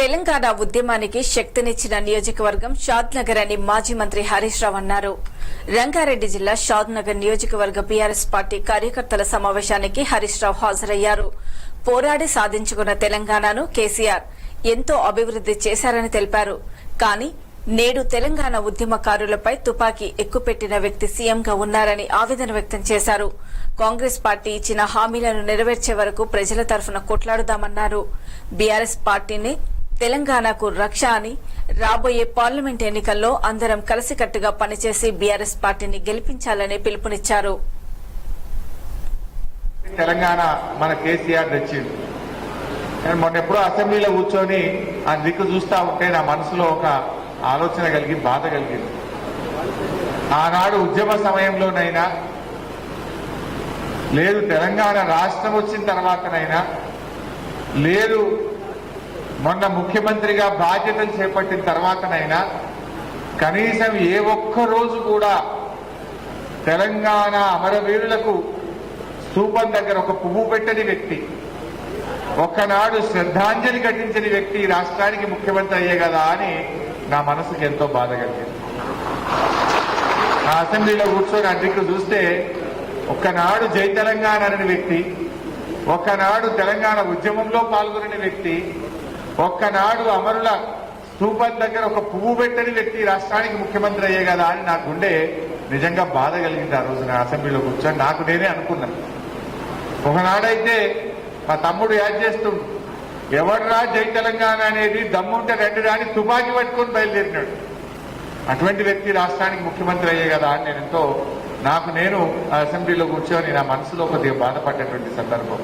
తెలంగాణ ఉద్యమానికి శక్తినిచ్చిన నియోజకవర్గం షాద్ నగర్ అని మాజీ మంత్రి హరీష్ రావు అన్నారు. రంగారెడ్డి జిల్లా షాద్ నగర్ నియోజకవర్గ బీఆర్ఎస్ పార్టీ కార్యకర్తల సమావేశానికి హరీష్ రావు హాజరయ్యారు. పోరాడి సాధించుకున్న తెలంగాణను కేసీఆర్ ఎంతో అభివృద్ది చేశారని తెలిపారు. కానీ నేడు తెలంగాణ ఉద్యమకారులపై తుపాకీ ఎక్కుపెట్టిన వ్యక్తి సీఎంగా ఉన్నారని ఆవేదన వ్యక్తం చేశారు. కాంగ్రెస్ పార్టీ ఇచ్చిన హామీలను నెరవేర్చే వరకు ప్రజల తరఫున కొట్లాడుదామన్నారు. బీఆర్ఎస్ పార్టీని తెలంగాణకు రక్ష అని రాబోయే పార్లమెంట్ ఎన్నికల్లో అందరం కలిసికట్టుగా పనిచేసి బీఆర్ఎస్ పార్టీని గెలిపించాలని పిలుపునిచ్చారు. తెలంగాణ మన కేసీఆర్ తెచ్చింది. నేను మొన్న ఎప్పుడో అసెంబ్లీలో కూర్చొని ఆ దిక్కు చూస్తా ఉంటే నా మనసులో ఒక ఆలోచన కలిగి బాధ కలిగింది. ఆనాడు ఉద్యమ సమయంలోనైనా లేదు తెలంగాణ రాష్ట్రం వచ్చిన తర్వాతనైనా లేదు మొన్న ముఖ్యమంత్రిగా బాధ్యతలు చేపట్టిన తర్వాతనైనా కనీసం ఏ ఒక్క రోజు కూడా తెలంగాణ అమరవీరులకు స్థూపం దగ్గర ఒక పువ్వు పెట్టని వ్యక్తి ఒక్కనాడు శ్రద్ధాంజలి ఘటించని వ్యక్తి రాష్ట్రానికి ముఖ్యమంత్రి అయ్యే కదా అని నా మనసుకు ఎంతో బాధ కలిగింది. నా అసెంబ్లీలో కూర్చొని అడ్డికి చూస్తే ఒక్కనాడు జై తెలంగాణ అనే వ్యక్తి ఒక్కనాడు తెలంగాణ ఉద్యమంలో పాల్గొనని వ్యక్తి ఒక్కనాడు అమరుల స్థూపం దగ్గర ఒక పువ్వు పెట్టని వ్యక్తి రాష్ట్రానికి ముఖ్యమంత్రి అయ్యే కదా అని నాకుండే నిజంగా బాధ కలిగింది ఆ రోజు నా అసెంబ్లీలో కూర్చొని. నాకు నేనే అనుకున్నాను ఒకనాడైతే మా తమ్ముడు యాడ్ చేస్తుండు. ఎవడ్రా జై తెలంగాణ అనేది దమ్ముంటే రెండు రాని తుపాకీ పట్టుకొని బయలుదేరినాడు. అటువంటి వ్యక్తి రాష్ట్రానికి ముఖ్యమంత్రి అయ్యే కదా అని నేను ఎంతో నాకు నేను అసెంబ్లీలో కూర్చొని నా మనసులో కొద్దిగా బాధపడ్డటువంటి సందర్భం.